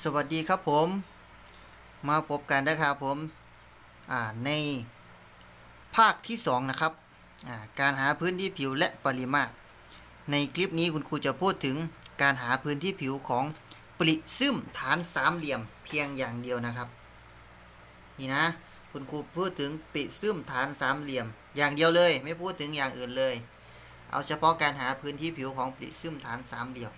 สวัสดีครับผม มาพบกันนะครับผมในภาคที่ 2 นะครับการหาพื้นที่ผิวและปริมาตร ในคลิปนี้คุณครูจะพูดถึงการหาพื้นที่ผิวของปริซึมฐานสามเหลี่ยมเพียงอย่างเดียวนะครับ นี่นะ คุณครูพูดถึงปริซึมฐานสามเหลี่ยม อย่างเดียวเลย ไม่พูดถึงอย่างอื่นเลย เอาเฉพาะการหาพื้นที่ผิวของปริซึมฐานสามเหลี่ยม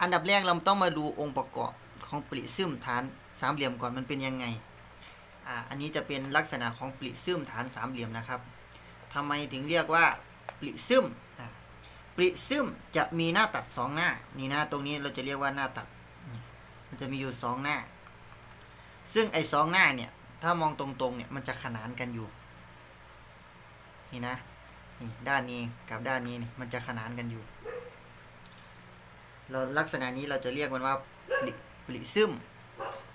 อันดับแรกเราต้องมาดูองค์ประกอบของปริซึมฐานสามเหลี่ยมก่อนมันเป็นยังไงอ่าอันนี้จะเป็นลักษณะของปริซึมฐานสามเหลี่ยมนะครับทำไมถึงเรียกว่าปริซึมอ่าปริซึมจะมีหน้าตัดสองหน้านี่หน้าตรงนี้เราจะเรียกว่าหน้าตัด มันจะมีอยู่สองหน้า ซึ่งไอ้สองหน้าเนี่ยถ้ามองตรงๆเนี่ยมันจะขนานกันอยู่นี่นะนี่ด้านนี้กับด้านนี้นี่มันจะขนานกันอยู่ เราลักษณะนี้เราจะเรียกมันว่าปริซึม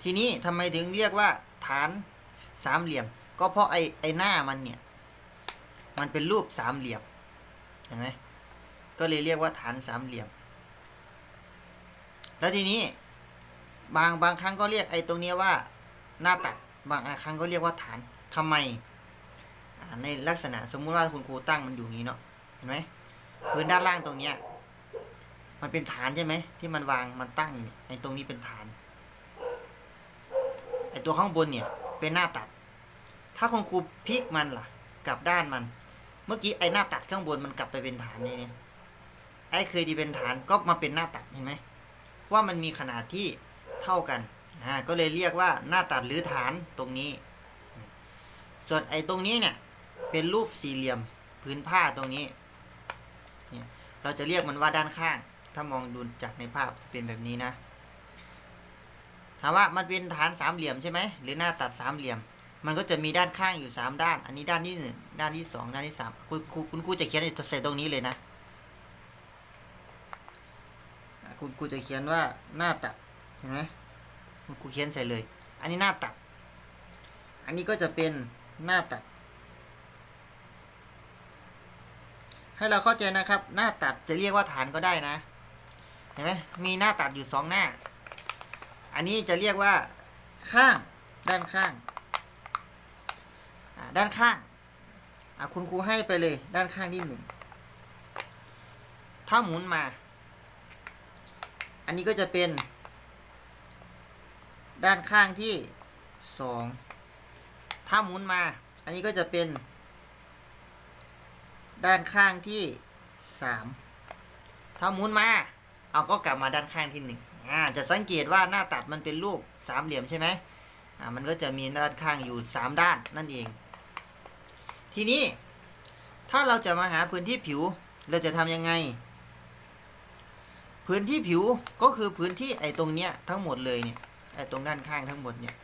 ทีนี้ทำไมถึงเรียกว่าฐานสามเหลี่ยม ก็เพราะไอ้ไอหน้ามันเนี่ย มันเป็นรูปสามเหลี่ยมเห็นไหมก็เลยเรียกว่าฐานสามเหลี่ยม แล้วทีนี้บางบางครั้งก็เรียกไอ้ตรงนี้ว่าหน้าตัดบางครั้งก็เรียกว่าฐานทำไมในลักษณะสมมุติว่าคุณครูตั้งมันอยู่งนี้เนาะเห็นไหมพื้นด้านล่างตรงเนี้ย มันเป็นฐานใช่ไหมที่มันวางมันตั้งอยู่เนี่ยไอ้ตรงนี้เป็นฐานไอ้ตัวข้างบนเนี่ยเป็นหน้าตัด ถ้าคุณครูพลิกมันล่ะ กลับด้านมัน เมื่อกี้ไอ้หน้าตัดข้างบนมันกลับไปเป็นฐานเลยเนี่ยไอ้เคยที่เป็นฐานก็มาเป็นหน้าตัดเห็นไหมว่ามันมีขนาดที่เท่ากันอ่าก็เลยเรียกว่าหน้าตัดหรือฐานตรงนี้ ส่วนไอ้ตรงนี้เนี่ยเป็นรูปสี่เหลี่ยมพื้นผ้าตรงนี้ เราจะเรียกมันว่าด้านข้าง ถ้ามองดูจากในภาพจะเป็นแบบนี้นะ ถามว่ามันเป็นฐานสามเหลี่ยมใช่ไหมหรือหน้าตัดสามเหลี่ยม มันก็จะมีด้านข้างอยู่สามด้าน อันนี้ด้านที่หนึ่งด้านที่สองด้านที่สามคุณครูคุณครูจะเขียนใส่ตรงนี้เลยนะอะคุณครูจะเขียนว่าหน้าตัดเห็นไหมคุณครูเขียนใส่เลย อันนี้หน้าตัด อันนี้ก็จะเป็นหน้าตัดให้เราเข้าใจนะครับ หน้าตัดจะเรียกว่าฐานก็ได้นะ เห็นไหมมีหน้าตัดอยู่สองหน้า อันนี้จะเรียกว่า ข้างด้านข้าง ด้านข้างคุณครูให้ไปเลยด้านข้างที่หนึ่งถ้าหมุนมา อันนี้ก็จะเป็น ด้านข้างที่สองถ้าหมุนมา อันนี้ก็จะเป็น ด้านข้างที่สามถ้าหมุนมา เอาก็กลับมาด้านข้างที่หนึ่งอ่าจะสังเกตว่าหน้าตัดมันเป็นรูปสามเหลี่ยมใช่ไหมอ่ามันก็จะมีด้านข้างอยู่สามด้านนั่นเอง ทีนี้ถ้าเราจะมาหาพื้นที่ผิวเราจะทำยังไง พื้นที่ผิวก็คือพื้นที่ไอ้ตรงเนี้ยทั้งหมดเลยเนี่ยไอ้ตรงด้านข้างทั้งหมดเนี่ย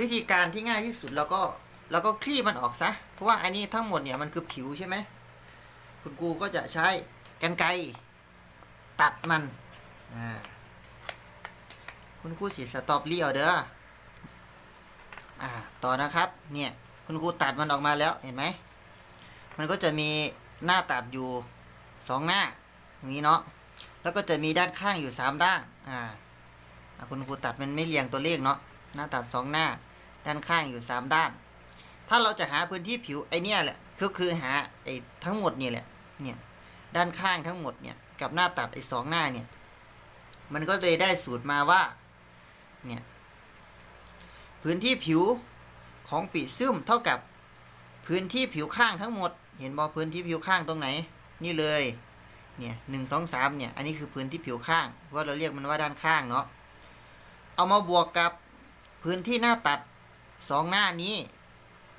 วิธีการที่ง่ายที่สุดเราก็เราก็คลี่มันออกซะเพราะว่าอันนี้ทั้งหมดเนี่ยมันคือผิวใช่ไหมคุณครูก็จะใช้กันไกร ตัดมัน อ่า คุณครูสีสต็อปลี่เอาเด้อ อ่า ต่อนะครับ เนี่ย คุณครูตัดมันออกมาแล้ว เห็นไหม มันก็จะมีหน้าตัดอยู่สองหน้า อย่างนี้เนาะ แล้วก็จะมีด้านข้างอยู่สามด้าน อ่า คุณครูตัดมันไม่เรียงตัวเลขเนาะ หน้าตัดสองหน้า ด้านข้างอยู่สามด้าน ถ้าเราจะหาพื้นที่ผิวไอเนี่ยแหละ ก็คือหาไอทั้งหมดนี่แหละ เนี่ย ด้านข้างทั้งหมดเนี่ย กับหน้าตัดไอสองหน้าเนี่ย มันก็เลยได้สูตรมาว่า เนี่ย พื้นที่ผิวของปีซึมเท่ากับพื้นที่ผิวข้างทั้งหมด เห็นบอพื้นที่ผิวข้างตรงไหน นี่เลย เนี่ยหนึ่งสองสามเนี่ย อันนี้คือพื้นที่ผิวข้างว่าเราเรียกมันว่าด้านข้างเนาะ เอามาบวกกับพื้นที่หน้าตัดสองหน้านี้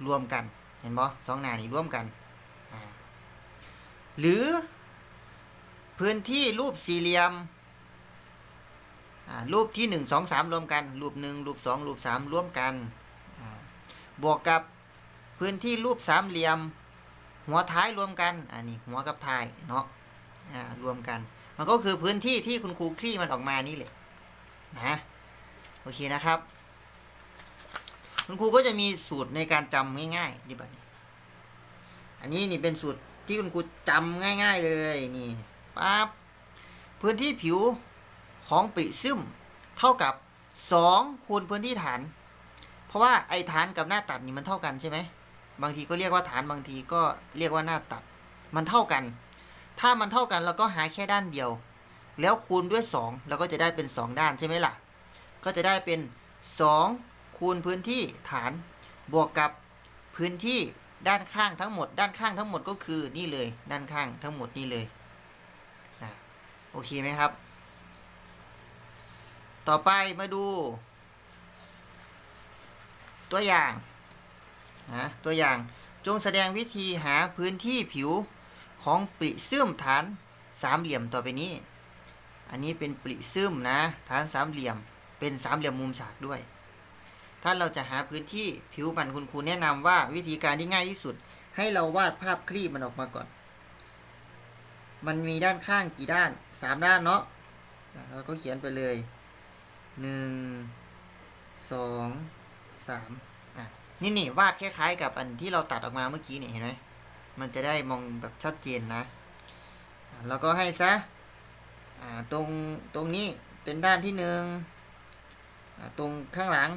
รวมกัน เห็นบอสองหน้านี้รวมกัน หรือ พื้นที่รูปสี่เหลี่ยมรูปที่หนึ่งสองสามรวมกัน รูปหนึ่งรูปสองรูปสามรวมกันบวกกับพื้นที่รูปสามเหลี่ยม หัวท้ายรวมกัน อันนี้หัวกับท้ายเนาะรวมกัน มันก็คือพื้นที่ที่คุณครูคลี่มันออกมานี่แหละนะโอเคนะครับ คุณครูก็จะมีสูตรในการจำง่ายๆดีบบนี้ อันนี้นี่เป็นสูตรที่คุณครูจำง่าย ๆ เลยนี่ ปั๊บพื้นที่ผิวของปริซึมเท่ากับ 2 คูณพื้นที่ฐาน เพราะว่าไอ้ฐานกับหน้าตัดนี่มันเท่ากันใช่ไหมบางทีก็เรียกว่าฐานบางทีก็เรียกว่าหน้าตัด มันเท่ากัน ถ้ามันเท่ากันเราก็หาแค่ด้านเดียว แล้วคูณด้วย 2 เราก็จะได้เป็น 2 ด้านใช่ไหมล่ะ ก็จะได้เป็น 2 คูณพื้นที่ฐาน บวกกับพื้นที่ด้านข้างทั้งหมด ด้านข้างทั้งหมดก็คือนี่เลย ด้านข้างทั้งหมดนี่เลย โอเคไหมครับ ต่อไปมาดู ตัวอย่างนะตัวอย่างจงแสดงวิธีหาพื้นที่ผิวของปริซึมฐานสามเหลี่ยมต่อไปนี้ อันนี้เป็นปริซึมนะฐานสามเหลี่ยม เป็นสามเหลี่ยมมุมฉากด้วย ถ้าเราจะหาพื้นที่ผิวมันคุณครูแนะนำว่าวิธีการที่ง่ายที่สุด ให้เราวาดภาพคลี่มันออกมาก่อน มันมีด้านข้างกี่ด้านสามด้านเนาะเราก็เขียนไปเลยหนึ่งสองสามอะนี่นี่วาดคล้ายๆกับอันที่เราตัดออกมาเมื่อกี้นี่เห็นไหมมันจะได้มองแบบชัดเจนนะ แล้วก็ให้ซะตรงตรงนี้เป็นด้านที่หนึ่งตรงข้างหลัง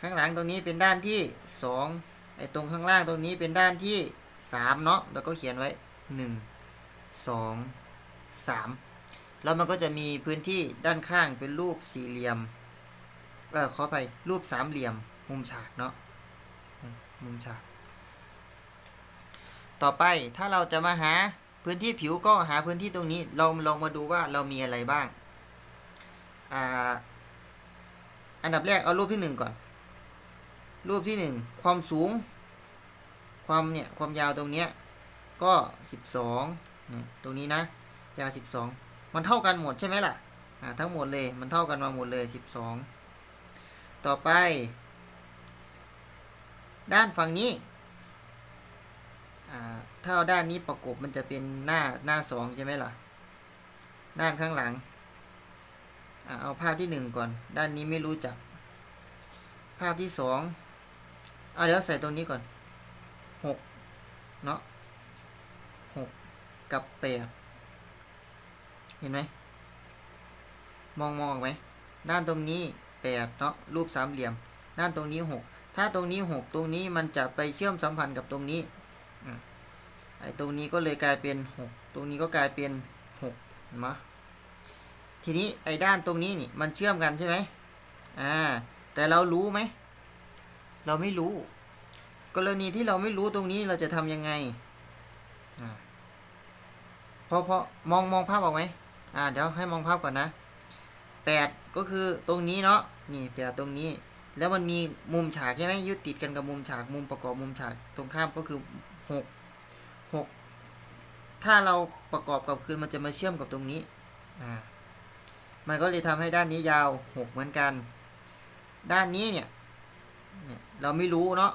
ข้างหลังตรงนี้เป็นด้านที่สองไอ้ตรงข้างล่างตรงนี้เป็นด้านที่สามเนาะแล้วก็เขียนไว้หนึ่ง สองสามแล้วมันก็จะมีพื้นที่ด้านข้างเป็นรูปสี่เหลี่ยม เออขอไปรูปสามเหลี่ยม มุมฉากเนาะมมุมฉาก ต่อไปถ้าเราจะมาหาพื้นที่ผิวก็หาพื้นที่ตรงนี้ เราลองมาดูว่าเรามีอะไรบ้าง อ่า อันดับแรกเอารูปที่หนึ่งก่อน รูปที่หนึ่งความสูง ความเนี่ย ความยาวตรงเนี้ย ก็สิบสอง ตรงนี้นะยาสิบสองมันเท่ากันหมดใช่ไหมล่ะทั้งหมดเลยมันเท่ากันมาหมดเลยสิบสองต่อไป ด้านฝั่งนี้อ่าถ้าเอาด้านนี้ประกบมันจะเป็นหน้าหน้าสองใช่ไหมล่ะ ด้านข้างหลังอเอาภาพที่หนึ่งก่อน ด้านนี้ไม่รู้จัก ภาพที่สองเอาเดี๋ยวใส่ตรงนี้ก่อนหกเนาะ กับแปดเห็นไหมมองมองไหมด้านตรงนี้แปดเนาะรูปสามเหลี่ยม ด้านตรงนี้หกถ้าตรงนี้หกตรงนี้มันจะไปเชื่อมสัมพันธ์กับตรงนี้อไอ้ตรงนี้ก็เลยกลายเป็นหกตรงนี้ก็กลายเป็นหกเห็นไหมทีนี้ไอ้ด้านตรงนี้นี่มันเชื่อมกันใช่ไหมอ่าแต่เรารู้ไหมเราไม่รู้ กรณีที่เราไม่รู้ตรงนี้เราจะทำยังไงอ่า พอพอมองมองภาพออกไหมอ่าเดี๋ยวให้มองภาพก่อนนะแปดก็คือตรงนี้เนาะนี่แปดตรงนี้ แล้วมันมีมุมฉากใช่ไหมยึดติดกันกับมุมฉากมุมประกอบมุมฉากตรงข้ามก็คือหกหกถ้าเราประกอบกับคืนมันจะมาเชื่อมกับตรงนี้อ่ามันก็เลยทำให้ด้านนี้ยาวหกเหมือนกัน ด้านนี้เนี่ยเนี่ยเราไม่รู้เนาะ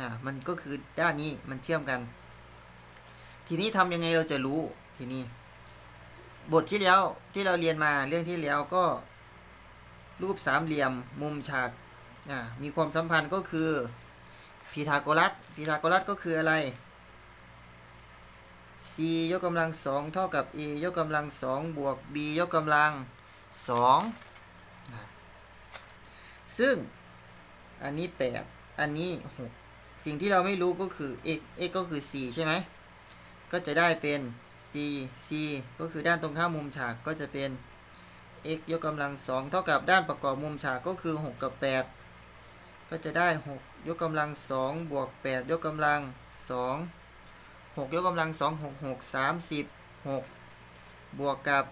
อ่ามันก็คือด้านนี้มันเชื่อมกัน ทีนี้ทำยังไงเราจะรู้ ทีนี้บทที่แล้วที่เราเรียนมาเรื่องที่แล้วก็ รูปสามเหลี่ยมมุมฉากอ่ามีความสัมพันธ์ก็คือพีทาโกรัสพีทาโกรัสก็คืออะไร c ยกกำลังสองเท่ากับ a ยกกำลังสองบวก b ยกกำลังสองซึ่งอันนี้แปดอันนี้หกสิ่งที่เราไม่รู้ก็คือ x x ก็คือ 4 ใช่ไหม ก็จะได้เป็น c c ก็คือด้านตรงข้ามมุมฉากก็จะเป็น x ยกกำลังสองเท่ากับด้านประกอบมุมฉากก็คือ 6 กับ 8 ก็จะได้ 6 ยกกำลังสองบวก 8 ยกกำลังสอง6ยกกำลังสองหกหกสามสิบหกบวกกับ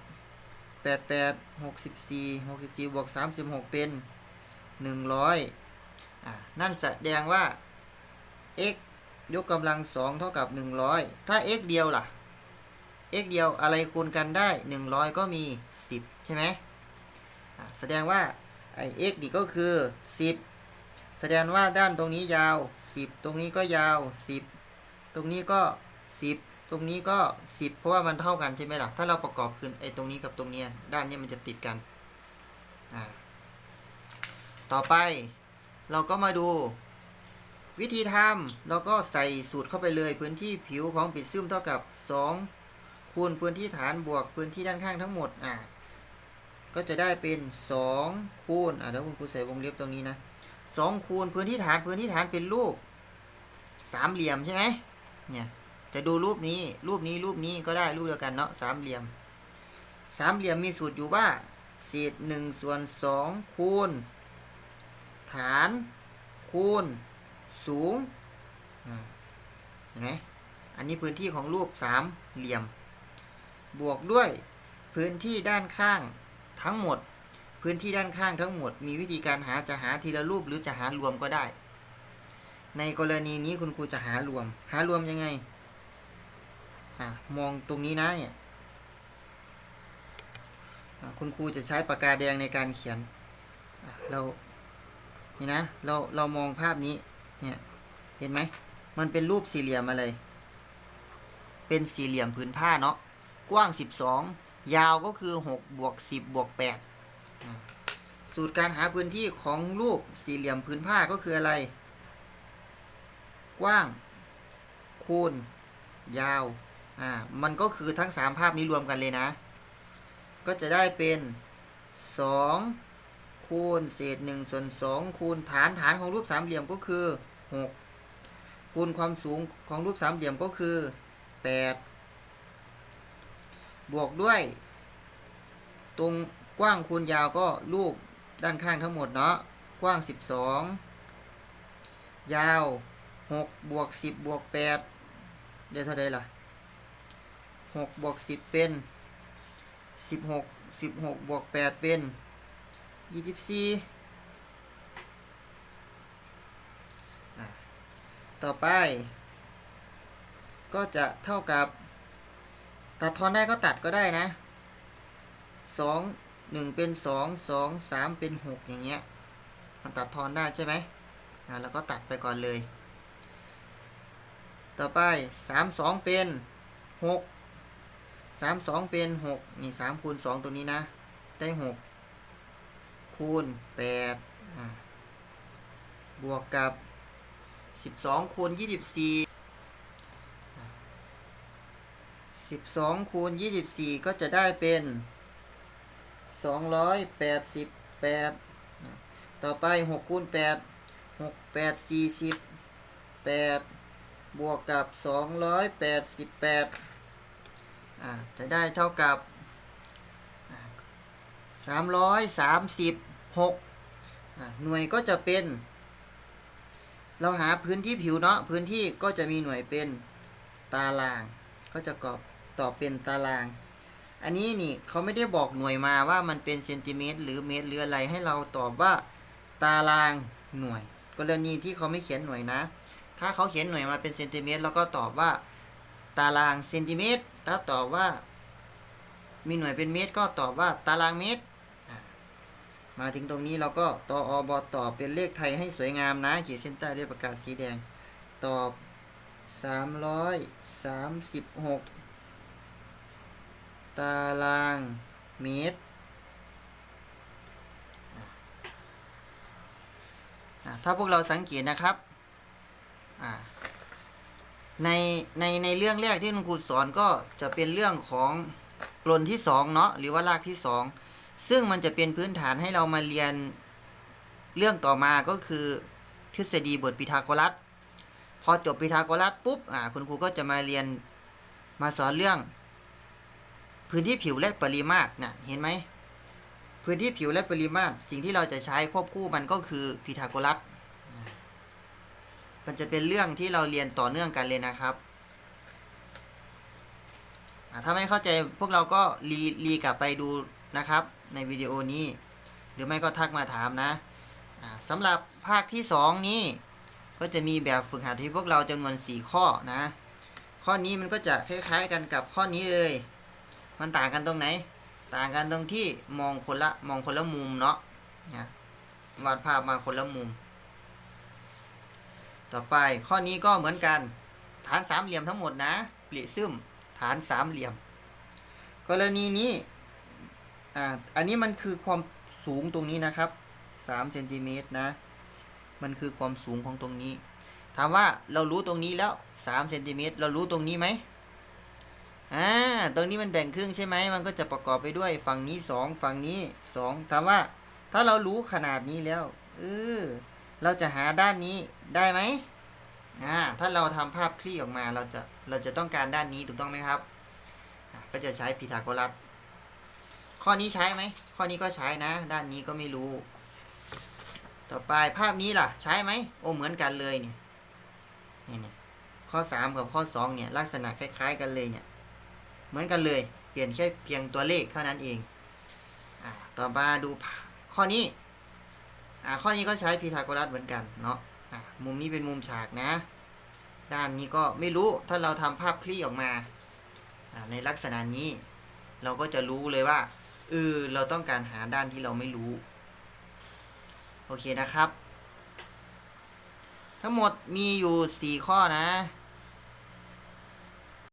8 8 64 64บวก36 เป็น 100อ่านั่นแสดงว่า x ยกกำลังสองเท่ากับ 100 ถ้า x เดียวล่ะ x เดียวอะไรคูณกันได้ 100 ก็มี 10 ใช่ไหมแสดงว่าไอ้ x นี่ก็คือ 10 แสดงว่าด้านตรงนี้ยาว 10 ตรงนี้ก็ยาว 10 ตรงนี้ก็ 10 ตรงนี้ก็ 10 เพราะว่ามันเท่ากันใช่ไหมล่ะ ถ้าเราประกอบคืนไอ้ตรงนี้กับตรงนี้ด้านนี้มันจะติดกัน ต่อไปเราก็มาดูวิธีทำเราก็ใส่สูตรเข้าไปเลยพื้นที่ผิวของปิดซึมเท่ากับ 2 คูณพื้นที่ฐานบวกพื้นที่ด้านข้างทั้งหมดอ่าก็จะได้เป็นสองคูณอะเดี๋ยวคุณครูใส่วงเล็บตรงนี้นะสองคูณพื้นที่ฐานพื้นที่ฐานเป็นรูปสามเหลี่ยมใช่ไหมเนี่ยจะดูรูปนี้รูปนี้รูปนี้ก็ได้รูปเดียวกันเนาะสามเหลี่ยมสามเหลี่ยมมีสูตรอยู่ว่าเศษหนึ่งส่วนสองคูณ ฐาน คูณ สูงอ่าเห็นไหมอันนี้พื้นที่ของรูปสามเหลี่ยม บวกด้วยพื้นที่ด้านข้างทั้งหมด พื้นที่ด้านข้างทั้งหมด มีวิธีการหาจะหาทีละรูปหรือจะหารวมก็ได้ ในกรณีนี้คุณครูจะหารวม หารวมยังไงอมองตรงนี้นะเนี่ยคุณครูจะใช้ปากกาแดงในการเขียนเรานี่นะเราเรามองภาพนี้เนี่ยเห็นไหมมันเป็นรูปสี่เหลี่ยมอะไร เป็นสี่เหลี่ยมผืนผ้าเนาะ กว้าง 12 ยาวก็คือ6บวก10บวก8อะสูตรการหาพื้นที่ของรูปสี่เหลี่ยมผืนผ้าก็คืออะไร กว้าง คูณ ยาว อ่า มันก็คือทั้งสามภาพนี้รวมกันเลยนะ ก็จะได้เป็น2คูณเศษ1ส่วน2คูณฐานฐานของรูปสามเหลี่ยมก็คือ 6 คูณความสูงของรูปสามเหลี่ยมก็คือ 8 บวกด้วย ตรงกว้างคูณยาวก็รูปด้านข้างทั้งหมดเนาะกว้าง 12 ยาว 6 บวก 10 บวก 8 ได้เท่าไดล่ะ 6 บวก 10 เป็นสิบหกสิบหกบวกแปดเป็นยี่สิบสี่ต่อไป ก็จะเท่ากับ ตัดทอนได้ก็ตัดก็ได้นะสองหนึ่งเป็นสองสองสามเป็นหกอย่างเงี้ยมันตัดทอนได้ใช่ไหมอ่าแล้วก็ตัดไปก่อนเลย ต่อไปสามสองเป็นหกสามสองเป็นหกนี่สามคูณสองตัวนี้นะ ได้หกคูณแปดอ่าบวกกับสิบสองคูณยี่สิบสี่ สิบสองคูณยี่สิบสี่ก็จะได้เป็นสองร้อยแปดสิบแปดต่อไปหกคูณแปดหกแปดสี่สิบแปดบวกกับสองร้อยแปดสิบแปดอ่าจะได้เท่ากับสามร้อยสามสิบหกหน่วยก็จะเป็น เราหาพื้นที่ผิวเนาะพื้นที่ก็จะมีหน่วยเป็นตารางก็จะกรอบ ตอบเป็นตาราง อันนี้นี่เขาไม่ได้บอกหน่วยมาว่ามันเป็นเซนติเมตรหรือเมตรหรืออะไรให้เราตอบว่าตารางหน่วย กรณีที่เขาไม่เขียนหน่วยนะ ถ้าเขาเขียนหน่วยมาเป็นเซนติเมตรเราก็ตอบว่าตารางเซนติเมตร ถ้าตอบว่า มีหน่วยเป็นเมตร ก็ตอบว่าตารางเมตร มาถึงตรงนี้เราก็ตออบตอบเป็นเลขไทยให้สวยงามนะขีดเส้นใต้ด้วยปากกาสีแดง ตอบ 336 ตารางเมตร ถ้าพวกเราสังเกตนะครับ ในในในเรื่องแรกที่คุณครูสอนก็จะเป็นเรื่องของกลนที่สองเนาะหรือว่ารากที่สองซึ่งมันจะเป็นพื้นฐานให้เรามาเรียนเรื่องต่อมาก็คือทฤษฎีบทพีทาโกรัส พอจบพีทาโกรัสปุ๊บคุณครูก็จะมาเรียนมาสอนเรื่อง พื้นที่ผิวและปริมาตรเนี่ยเห็นไหมพื้นที่ผิวและปริมาตร สิ่งที่เราจะใช้ควบคู่มันก็คือพีทาโกรัสมันจะเป็นเรื่องที่เราเรียนต่อเนื่องกันเลยนะครับถ้าไม่เข้าใจพวกเราก็รีรีกลับไปดูนะครับ ในวิดีโอนี้ หรือไม่ก็ทักมาถามนะสำหรับภาคที่ 2 นี้ ก็จะมีแบบฝึกหัดที่พวกเราจำนวน 4 ข้อนะ ข้อนี้มันก็จะคล้ายๆกันกับข้อนี้เลย มันต่างกันตรงไหน ต่างกันตรงที่มองคนละมองคนละมุมเนาะนะวาดภาพมาคนละมุม ต่อไปข้อนี้ก็เหมือนกัน ฐานสามเหลี่ยมทั้งหมดนะปริซึมฐานสามเหลี่ยม กรณีนี้อ่าอันนี้มันคือความสูงตรงนี้นะครับสามเซนติเมตรนะ มันคือความสูงของตรงนี้ ถามว่าเรารู้ตรงนี้แล้วสามเซนติเมตรเรารู้ตรงนี้ไหม อ่า ตรงนี้มันแบ่งครึ่งใช่ไหม มันก็จะประกอบไปด้วยฝั่งนี้สองฝั่งนี้สองถามว่า ถ้าเรารู้ขนาดนี้แล้ว เออ เราจะหาด้านนี้ได้ไหมอ่า ถ้าเราทำภาพคลี่ออกมา เราจะ เราจะต้องการด้านนี้ถูกต้องไหมครับ ก็จะใช้พีทาโกรัส ข้อนี้ใช้ไหม ข้อนี้ก็ใช้นะ ด้านนี้ก็ไม่รู้ ต่อไปภาพนี้ล่ะ ใช้ไหม โอ้เหมือนกันเลยเนี่ยนี่เนี่ยข้อสามกับข้อสองเนี่ย ลักษณะคล้าย ๆ กันเลยเนี่ย เหมือนกันเลย เปลี่ยนแค่เพียงตัวเลขเท่านั้นเองอต่อมาดูข้อนี้ข้อนี้ก็ใช้พีทาโกรัสเหมือนกันเนาะมุมนี้เป็นมุมฉากนะ ด้านนี้ก็ไม่รู้ถ้าเราทำภาพคลี่ออกมาอ่าในลักษณะนี้ เราก็จะรู้เลยว่าเออเราต้องการหาด้านที่เราไม่รู้ โอเคนะครับ ทั้งหมดมีอยู่ 4 ข้อนะ